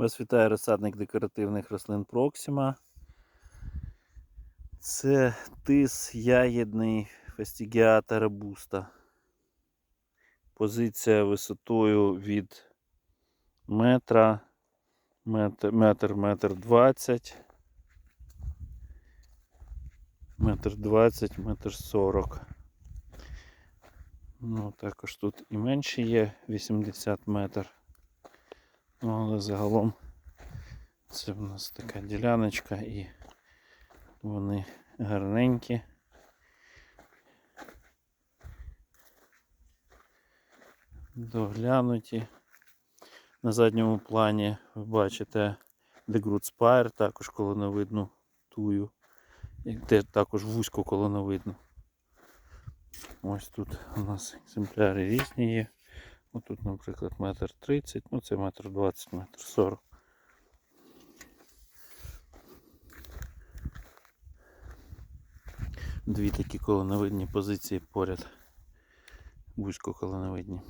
Вас вітає розсадник декоративних рослин Проксима. Це тис ягідний фастігіата робуста. Позиція висотою від метра, метр, метр, метр двадцять, метр двадцять, метр сорок. Ну, також тут і менше є 80 метр. Ну, але загалом це в нас така діляночка і вони гарненькі. Доглянуті. На задньому плані ви бачите The Groot Spire, також колоновидну тую. І також вузько колоновидну. Ось тут у нас екземпляри різні є. Ось тут, наприклад, метр тридцять, ну це метр двадцять, метр сорок. Дві такі колоновидні позиції поряд. Вузько колоновидні.